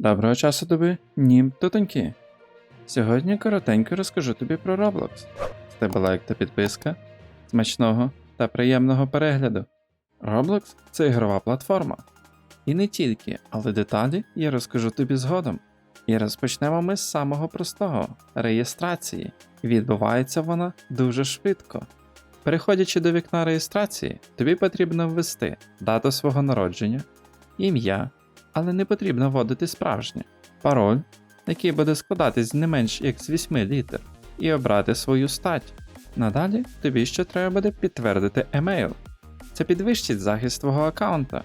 Доброго часу доби, нім тутоньки. Сьогодні коротенько розкажу тобі про Roblox. З тебе лайк та підписка, смачного та приємного перегляду. Roblox це ігрова платформа. І не тільки, але деталі я розкажу тобі згодом. І розпочнемо ми з самого простого реєстрації. Відбувається вона дуже швидко. Переходячи до вікна реєстрації, тобі потрібно ввести дату свого народження, ім'я, але не потрібно вводити справжнє, пароль, який буде складатись не менш як з 8 літер, і обрати свою стать. Надалі тобі ще треба буде підтвердити емейл. Це підвищить захист твого аккаунта,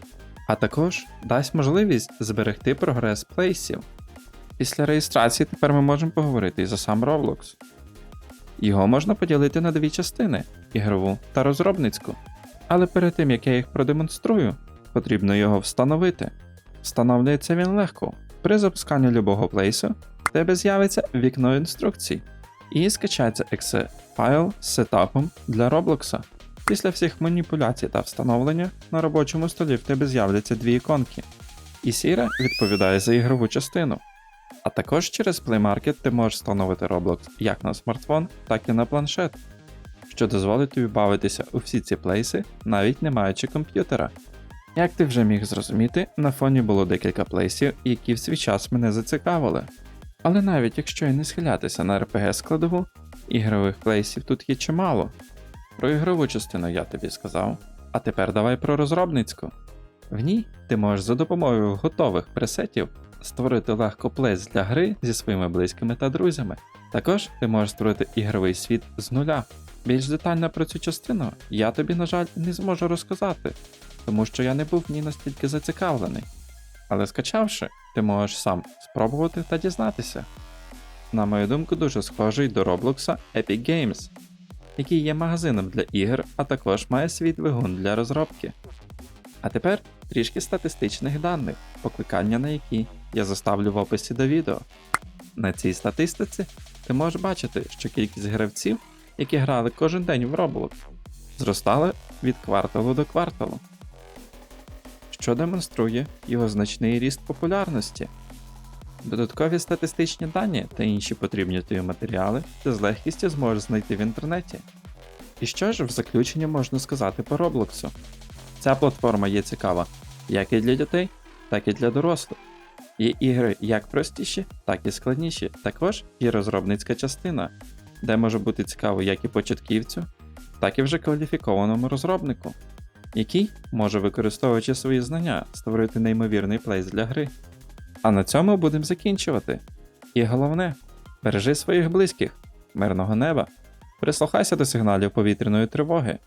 а також дасть можливість зберегти прогрес плейсів. Після реєстрації тепер ми можемо поговорити і за сам Roblox. Його можна поділити на дві частини ігрову та розробницьку. Але перед тим як я їх продемонструю, потрібно його встановити. Встановлюється він легко. При запусканні любого плейсу в тебе з'явиться вікно інструкцій і скачається exe файл з сетапом для Roblox. Після всіх маніпуляцій та встановлення на робочому столі в тебе з'являться дві іконки. І сіра відповідає за ігрову частину. А також через Play Market ти можеш встановити Roblox як на смартфон, так і на планшет, що дозволить тобі бавитися у всі ці плейси, навіть не маючи комп'ютера. Як ти вже міг зрозуміти, на фоні було декілька плейсів, які в свій час мене зацікавили. Але навіть якщо і не схилятися на RPG складову, ігрових плейсів тут є чимало. Про ігрову частину я тобі сказав, а тепер давай про розробницьку. В ній ти можеш за допомогою готових пресетів створити легко плейс для гри зі своїми близькими та друзями. Також ти можеш створити ігровий світ з нуля. Більш детально про цю частину я тобі, на жаль, не зможу розказати, тому що я не був в ній настільки зацікавлений. Але скачавши, ти можеш сам спробувати та дізнатися. На мою думку, дуже схожий до Roblox Epic Games, який є магазином для ігор, а також має свій двигун для розробки. А тепер трішки статистичних даних, покликання на які я заставлю в описі до відео. На цій статистиці ти можеш бачити, що кількість гравців, які грали кожен день в Roblox, зростала від кварталу до кварталу, що демонструє його значний ріст популярності. Додаткові статистичні дані та інші потрібні тобі матеріали ти з легкістю зможеш знайти в інтернеті. І що ж в заключення можна сказати по Роблоксу? Ця платформа є цікава як і для дітей, так і для дорослих. Є ігри як простіші, так і складніші. Також є розробницька частина, де може бути цікаво як і початківцю, так і вже кваліфікованому розробнику, який може, використовуючи свої знання, створити неймовірний плейс для гри. А на цьому будемо закінчувати. І головне, бережи своїх близьких, мирного неба, прислухайся до сигналів повітряної тривоги.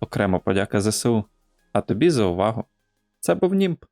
Окремо подяка ЗСУ. А тобі за увагу. Це був Німп.